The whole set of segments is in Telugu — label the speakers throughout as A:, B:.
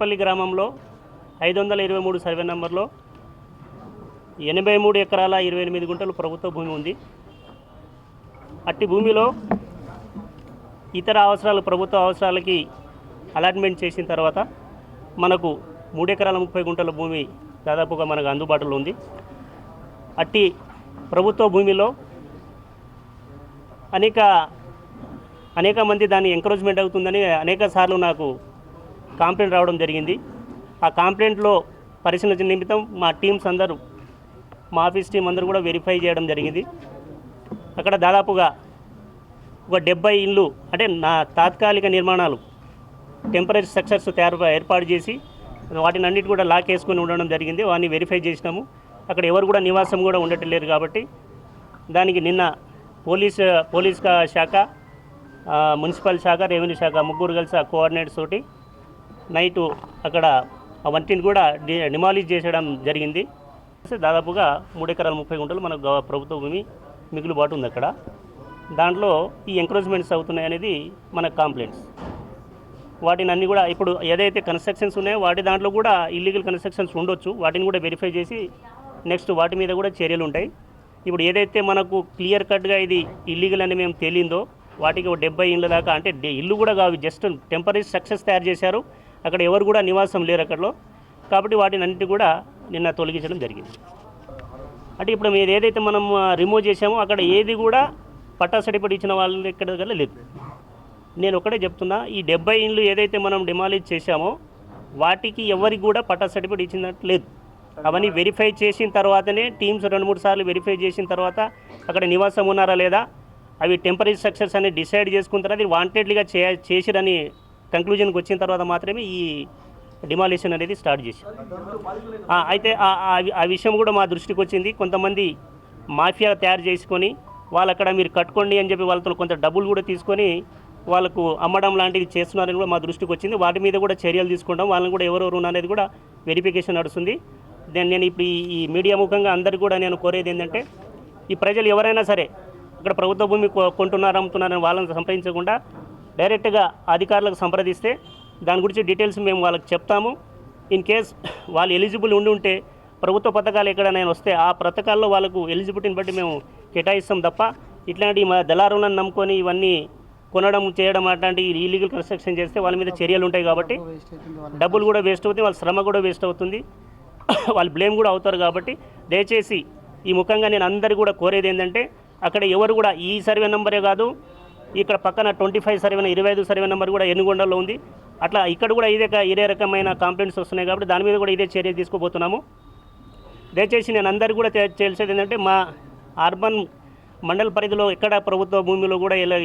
A: తాడేపల్లి గ్రామంలో ఐదు వందల ఇరవై మూడు సర్వే నెంబర్లో ఎనభై మూడు ఎకరాల ఇరవై ఎనిమిది గుంటలు ప్రభుత్వ భూమి ఉంది. అట్టి భూమిలో ఇతర అవసరాలు ప్రభుత్వ అవసరాలకి అలాట్మెంట్ చేసిన తర్వాత మనకు మూడు ఎకరాల ముప్పై గుంటల భూమి దాదాపుగా మనకు అందుబాటులో ఉంది. అట్టి ప్రభుత్వ భూమిలో అనేక అనేక మంది దాన్ని ఎంకరేజ్మెంట్ అవుతుందని అనేక సార్లు నాకు కంప్లైంట్ రావడం జరిగింది. ఆ కాంప్లైంట్లో పరిశీలన నిమిత్తం మా టీమ్స్ అందరూ మా ఆఫీస్ టీం అందరూ కూడా వెరిఫై చేయడం జరిగింది. అక్కడ దాదాపుగా ఒక డెబ్బై ఇళ్ళు అంటే నా తాత్కాలిక నిర్మాణాలు టెంపరీ స్ట్రక్చర్స్ తయారు ఏర్పాటు చేసి వాటిని అన్నిటి కూడా లాక్ వేసుకొని ఉండడం జరిగింది. వాటిని వెరిఫై చేసినాము. అక్కడ ఎవరు కూడా నివాసం కూడా ఉండట్లేరు కాబట్టి దానికి నిన్న పోలీస్ పోలీస్ శాఖ మున్సిపల్ శాఖ రెవెన్యూ శాఖ ముగ్గురు కలిసి ఆ కోఆర్డినేట్స్ తోటి నైటు అక్కడ వంటిని కూడా డి డిమాలిష్ జరిగింది. దాదాపుగా మూడు ఎకరాల ముప్పై గుంటలు మనకు ప్రభుత్వ భూమి మిగులుబాటు ఉంది అక్కడ. దాంట్లో ఈ ఎంకరేజ్మెంట్స్ అవుతున్నాయి అనేది మన కంప్లైంట్స్ వాటిని అన్ని కూడా ఇప్పుడు ఏదైతే కన్స్ట్రక్షన్స్ ఉన్నాయో వాటి దాంట్లో కూడా ఇల్లీగల్ కన్స్ట్రక్షన్స్ ఉండొచ్చు. వాటిని కూడా వెరిఫై చేసి నెక్స్ట్ వాటి మీద కూడా చర్యలు ఉంటాయి. ఇప్పుడు ఏదైతే మనకు క్లియర్ కట్గా ఇది ఇల్లీగల్ అని మేము తేలిందో వాటికి ఒక డెబ్బై ఇళ్ళ దాకా అంటే డే- ఇల్లు కూడా కావు. జస్ట్ టెంపరీ స్ట్రక్చర్స్ తయారు చేశారు. అక్కడ ఎవరు కూడా నివాసం లేరు అక్కడలో. కాబట్టి వాటిని అన్నిటి కూడా నిన్న తొలగించడం జరిగింది. అంటే ఇప్పుడు మీరు ఏదైతే మనం రిమూవ్ చేసామో అక్కడ ఏది కూడా పట్టా సడిపడి ఇచ్చిన వాళ్ళు ఇక్కడ దగ్గర లేదు. నేను ఒకటే చెప్తున్నా ఈ డెబ్బై ఇండ్లు ఏదైతే మనం డిమాలిజ్ చేశామో వాటికి ఎవరికి కూడా పట్టా సర్టిఫికేట్ ఇచ్చినట్టు లేదు. అవన్నీ వెరిఫై చేసిన తర్వాతనే టీమ్స్ రెండు మూడు సార్లు వెరిఫై చేసిన తర్వాత అక్కడ నివాసం ఉన్నారా లేదా అవి టెంపరీ స్ట్రక్చర్స్ అని డిసైడ్ చేసుకున్న తర్వాత ఇది వాంటెడ్లీగా చే చేసిరని కంక్లూజన్కి వచ్చిన తర్వాత మాత్రమే ఈ డిమాలిషన్ అనేది స్టార్ట్ చేసి అయితే ఆ- వి- ఆ విషయం కూడా మా దృష్టికి వచ్చింది. కొంతమంది మాఫియా తయారు చేసుకొని వాళ్ళు అక్కడ మీరు కట్టుకోండి అని చెప్పి వాళ్ళతో కొంత డబ్బులు కూడా తీసుకొని వాళ్ళకు అమ్మడం లాంటివి చేస్తున్నారని కూడా మా దృష్టికి వచ్చింది. వాటి మీద కూడా చర్యలు తీసుకుంటాం. వాళ్ళని కూడా ఎవరెవరు అనేది కూడా వెరిఫికేషన్ నడుస్తుంది. దెన్ నేను ఇప్పుడు ఈ- మీడియా ముఖంగా అందరికీ కూడా నేను కోరేది ఏంటంటే ఈ ప్రజలు ఎవరైనా సరే ఇక్కడ ప్రభుత్వ భూమి కొంటున్నారు అమ్ముతున్నారని వాళ్ళని సంప్రదించకుండా డైరెక్ట్గా అధికారులకు సంప్రదిస్తే దాని గురించి డీటెయిల్స్ మేము వాళ్ళకి చెప్తాము. ఇన్ కేస్ వాళ్ళు ఎలిజిబుల్ ఉండి ఉంటే ప్రభుత్వ పథకాలు ఎక్కడైనా వస్తే ఆ పథకాల్లో వాళ్ళకు ఎలిజిబిలిటీని బట్టి మేము కేటాయిస్తాం తప్ప ఇట్లాంటి మా దళారులను నమ్ముకొని ఇవన్నీ కొనడం చేయడం అట్లాంటి ఇల్లీగల్ కన్స్ట్రక్షన్ చేస్తే వాళ్ళ మీద చర్యలు ఉంటాయి కాబట్టి డబ్బులు కూడా వేస్ట్ అవుతుంది వాళ్ళ శ్రమ కూడా వేస్ట్ అవుతుంది. వాళ్ళు బ్లేమ్ కూడా అవుతారు కాబట్టి దయచేసి ఈ ముఖంగా నేను అందరు కూడా కోరేది ఏంటంటే అక్కడ ఎవరు కూడా ఈ సర్వే నెంబరే కాదు ఇక్కడ పక్కన ట్వంటీ ఫైవ్ సర్వే ఇరవై ఐదు సర్వే నెంబర్ కూడా ఎన్నుగొండలో ఉంది. అట్లా ఇక్కడ కూడా ఇదే ఇదే రకమైన కంప్లైంట్స్ వస్తున్నాయి కాబట్టి దాని మీద కూడా ఇదే చర్య తీసుకోబోతున్నాము దయచేసి నేను అందరికీ కూడా తెలిసేది ఏంటంటే మా అర్బన్ మండల పరిధిలో ఎక్కడ ప్రభుత్వ భూమిలో కూడా ఇలా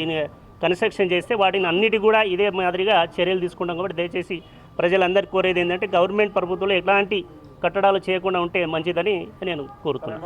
A: కన్స్ట్రక్షన్ చేస్తే వాటిని అన్నిటి కూడా ఇదే మాదిరిగా చర్యలు తీసుకుంటాం కాబట్టి దయచేసి ప్రజలందరికీ కోరేది ఏంటంటే గవర్నమెంట్ ప్రభుత్వంలో ఎలాంటి కట్టడాలు చేయకుండా ఉంటే మంచిదని నేను కోరుతున్నాను.